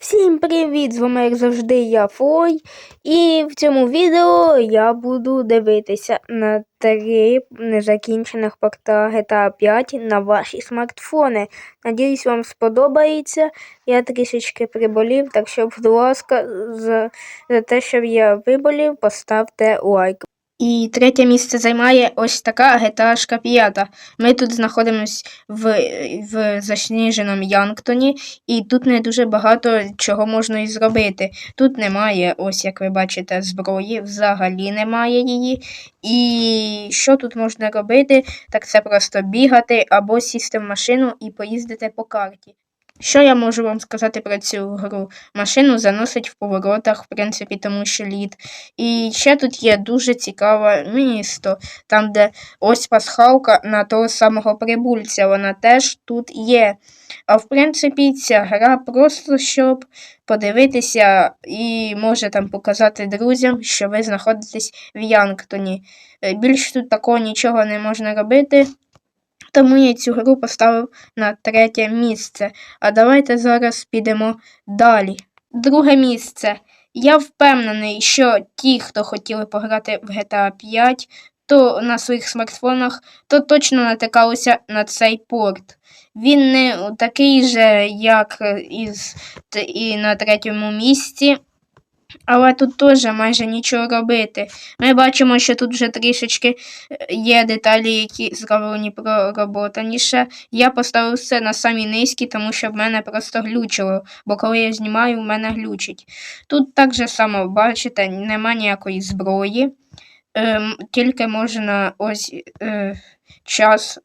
Всім привіт! З вами, як завжди, я Фой. І в цьому відео я буду дивитися на три незакінчених порта GTA 5 на ваші смартфони. Надіюсь, вам сподобається. Я трішечки приболів, так що, будь ласка, за, за те, щоб я виболів, поставте лайк. І третє місце займає ось така GTA 5. Ми тут знаходимося в, в засніженому Янктоні, і тут не дуже багато чого можна і зробити. Тут немає, ось як ви бачите, зброї, взагалі немає її. І що тут можна робити? Так це просто бігати або сісти в машину і поїздити по карті. Що я можу вам сказати про цю гру? Машину заносить в поворотах, в принципі, тому що лід. І ще тут є дуже цікаве місто, там, де ось пасхалка на того самого прибульця, вона теж тут є. А в принципі, ця гра просто щоб подивитися і може там показати друзям, що ви знаходитесь в Янктоні. Е, Більш тут такого нічого не можна робити. Тому я цю гру поставив на третє місце. А давайте зараз підемо далі. Друге місце. Я впевнений, що ті, хто хотіли пограти в GTA 5, то на своїх смартфонах, то точно натикалися на цей порт. Він не такий же, як із, і на третьому місці. Але тут теж майже нічого робити. Ми бачимо, що тут вже трішечки є деталі, які зроблені пророботаніше. Я поставив все на самі низькі, тому що в мене просто глючило, бо коли я знімаю, в мене глючить. Тут так же само, бачите, нема ніякої зброї, е, тільки можна ось е, час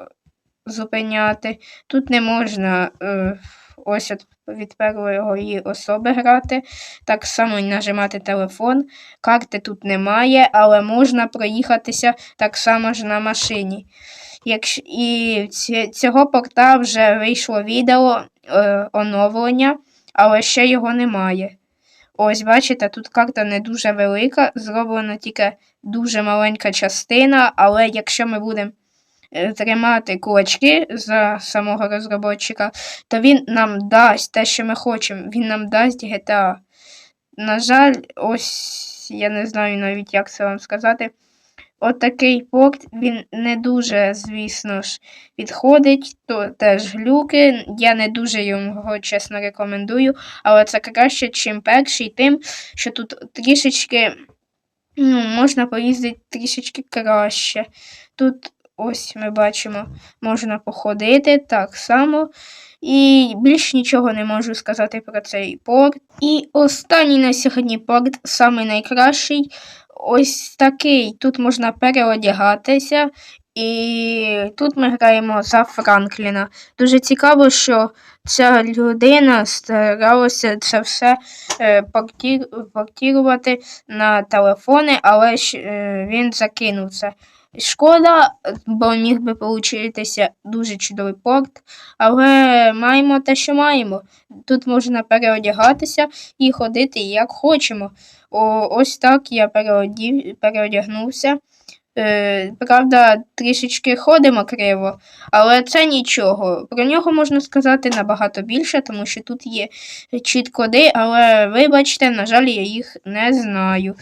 зупиняти. Тут не можна. Е, ось от від першої особи грати. Так само нажимати телефон. Карти тут немає, але можна проїхатися так само ж на машині. Якщо, І цього порта вже вийшло відео е, оновлення, але ще його немає. Ось, бачите, тут карта не дуже велика, зроблена тільки дуже маленька частина, але якщо ми будемо тримати кулачки за самого розробника, то він нам дасть те, що ми хочемо. Він нам дасть GTA. На жаль, ось я не знаю навіть, як це вам сказати. От такий порт, він не дуже, звісно ж, підходить, то теж глюки. Я не дуже його, чесно, рекомендую, але це краще, чим перший, тим, що тут трішечки ну, можна поїздити трішечки краще. Тут Ось ми бачимо, можна походити так само. І більш нічого не можу сказати про цей порт. І останній на сьогодні порт, самий найкращий. Ось такий. Тут можна переодягатися. І тут ми граємо за Франкліна. Дуже цікаво, що ця людина старалася це все е, портувати на телефони, але ж е, він закинув це. Шкода, бо міг би получитися дуже чудовий порт, але маємо те, що маємо. Тут можна переодягатися і ходити як хочемо. О, Ось так я переодів, переодягнувся. Е, Правда, трішечки ходимо криво, але це нічого. Про нього можна сказати набагато більше, тому що тут є чіт-коди, але вибачте, на жаль, я їх не знаю.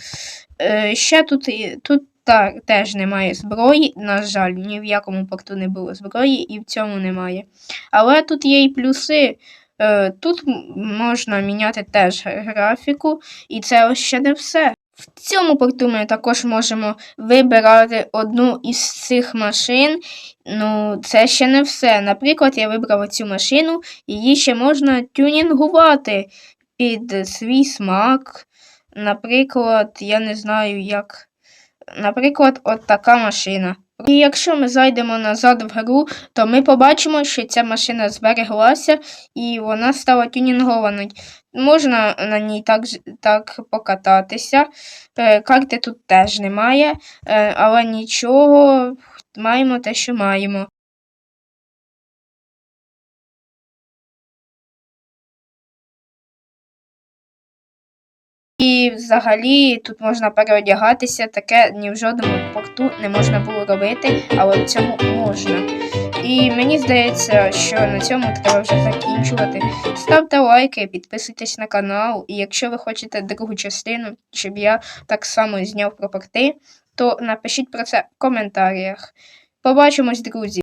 Е, Ще тут тут так, теж немає зброї, на жаль, ні в якому порту не було зброї і в цьому немає. Але тут є і плюси. Е, тут можна міняти теж графіку, і це ще не все. В цьому порту ми також можемо вибирати одну із цих машин. Ну, це ще не все. Наприклад, я вибрав цю машину, її ще можна тюнінгувати під свій смак. Наприклад, я не знаю, як. Наприклад, от така машина. І якщо ми зайдемо назад в гру, то ми побачимо, що ця машина збереглася і вона стала тюнінгованою. Можна на ній так так покататися. Е, карти тут теж немає, е, але нічого, маємо те, що маємо. І взагалі тут можна переодягатися, таке ні в жодному порту не можна було робити, але в цьому можна. І мені здається, що на цьому треба вже закінчувати. Ставте лайки, підписуйтесь на канал, і якщо ви хочете другу частину, щоб я так само зняв про порти, то напишіть про це в коментарях. Побачимось, друзі!